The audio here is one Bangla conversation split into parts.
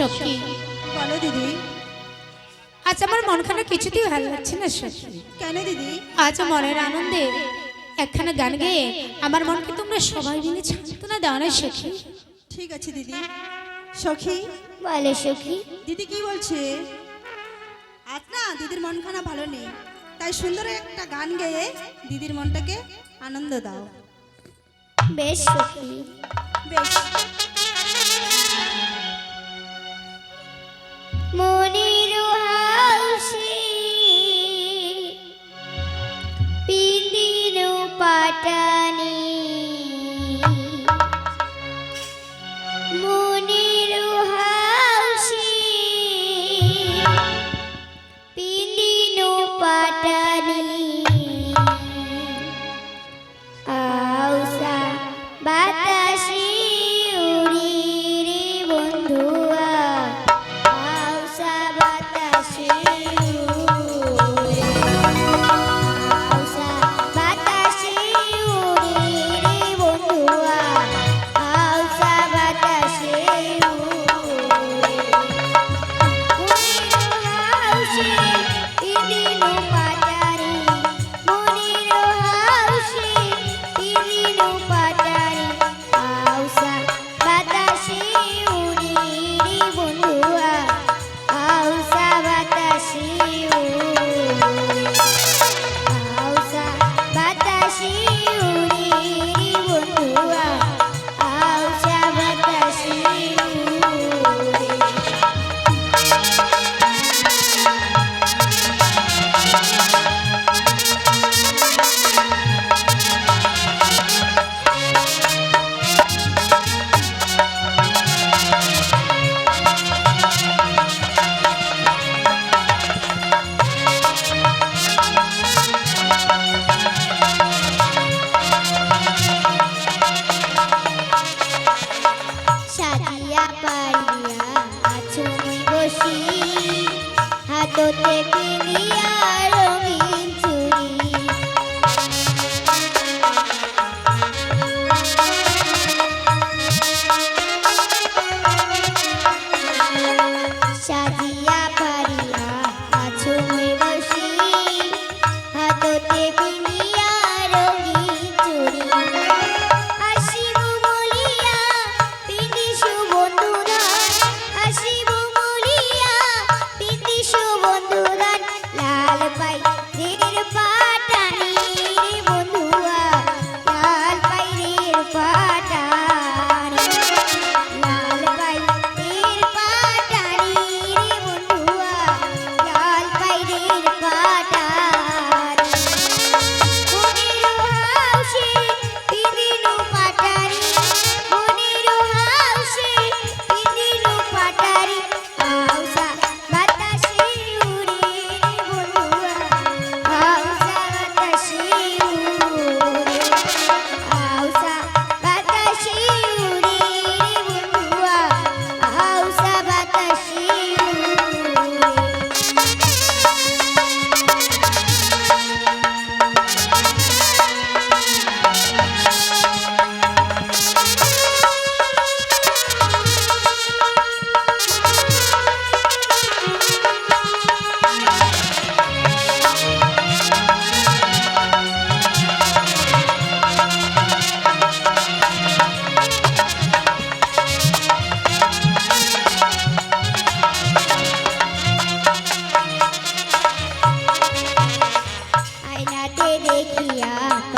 সখী বলো দিদি। আজ আমার মনখানা কিছুতেই ভালো লাগছে না সখী কেন দিদি? আজ মনের আনন্দে একখানা গান গেয়ে আমার মনকে তোমরা সবাই মিলে ছান্তনা দাও না সখী। ঠিক আছে দিদি। সখী? বলে সখী। দিদি কি বলছে? আজ না দিদির মনখানা ভালো নেই। তাই সুন্দর একটা গান গেয়ে দিদির মনটাকে আনন্দ দাও। বেশ সখী। বেশ। মনে কোথেকে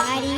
বাড়ি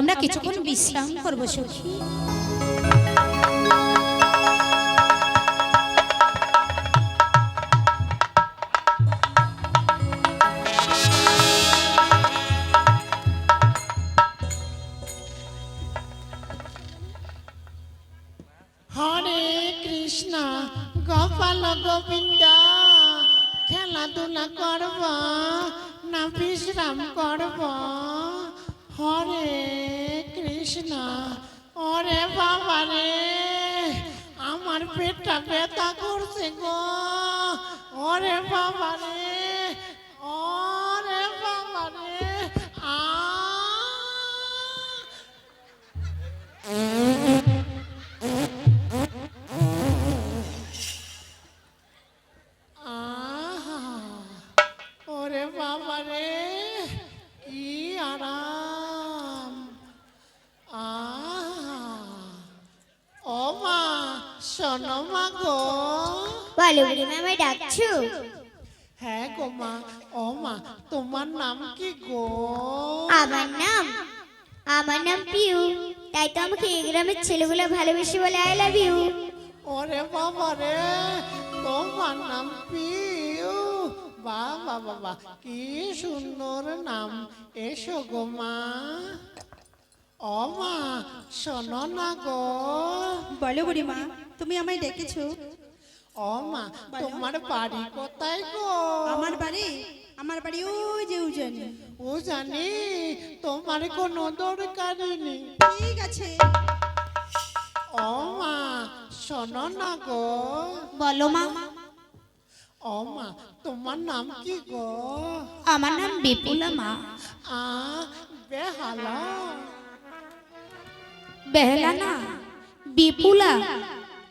আমরা কিছুক্ষণ বিশ্রাম করব সখী। হরে কৃষ্ণ গোপাল গোবিন্দ খেলাধুলা করব না বিশ্রাম করব। হরে কৃষ্ণ, ওরে বাবা রে, আমার পেটটা ব্যথা করছে গো। ওরে বাবা রে, ওরে বাবা রে ওরে কি আরাম আহা ও মা শোনো মা গো? বলো বুড়িমা আমায় ডাকছো? হ্যাঁ গো মা ও মা তোমার নাম কি গো? আমার নাম আমার নাম পিউ। তাই তো আমাকে এই গ্রামের ছেলেগুলো ভালোবেসে বলে আই লাভ ইউ ওরে বাবা রে তোমার নাম পিউ। বাবা বাবা কি সুন্দর নাম। এসো গো মা। ও মা শোনো না গো। বলো বুড়িমা তুমি আমায় ডেকেছো ও মা তোমার বাড়ি কোথায় গো? আমার বাড়ি আমার বাড়ি ওই যে উজানি। ও জানি তোমার কোনো দরকার নেই। ঠিক আছে। ও মা শোনো না গো। বলো মা। ও মা তোমার নাম কি গো? আমার নাম বিপুলা মা। আ বেহালা। বেহলা না বিপুলা।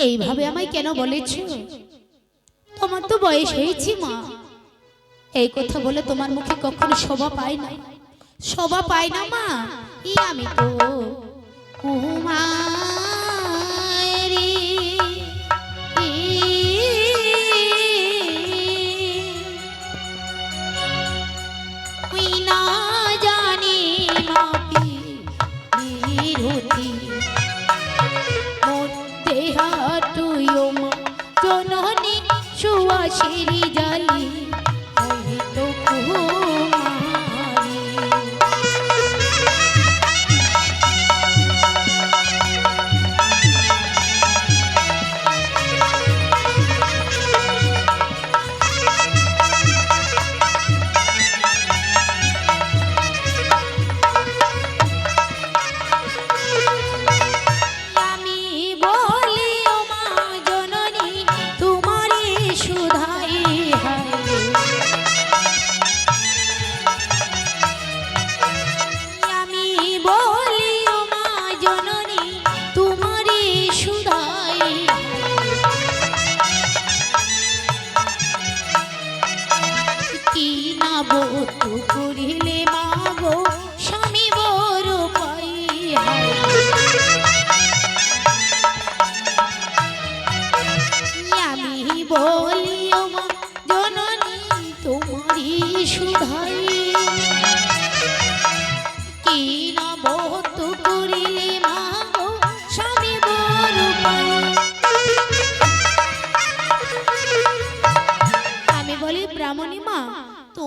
এইভাবে আমায় কেন বলেছ? তোমার তো বয়স হয়েছি, মা। এই কথা বলে তোমার মুখে কখনো শোভা পাই না। শোভা পাই না, মা। ই আমি তো কুমারী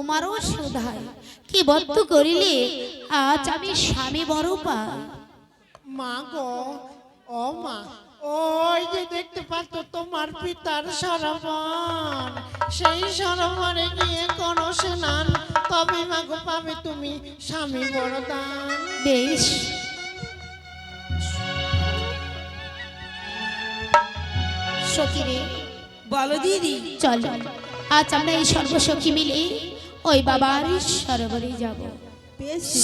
তোমারও সুধাই কি বদ্ধ করিলে আজ আমি স্বামী বড় পাই। মা গো ও মা ওই যে দেখতে পাচ্ছ তোমার পিতার সরবন সেই সরবনে গিয়ে করো স্নান তবে মাগো পাবে তুমি স্বামী বরদান বেশ। সখীরে বলো দিদি। চল আজ আমরা এই সর্বসখী মিলে ওই বাবার সরবরে যাব।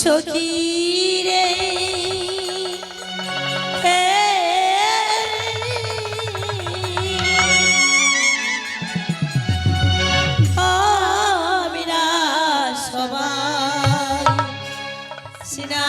সখী রে সবাই সিনা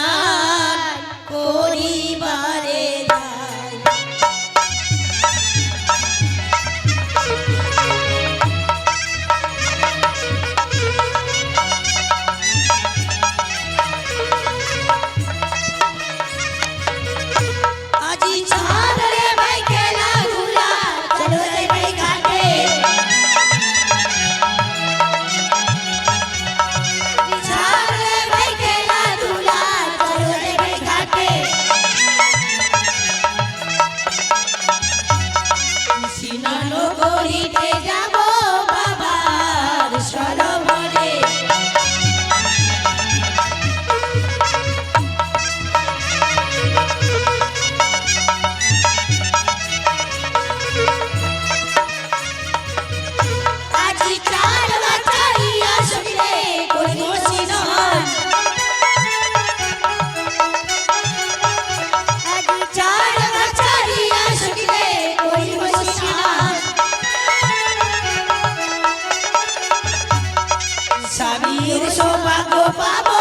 Pablo, Pablo.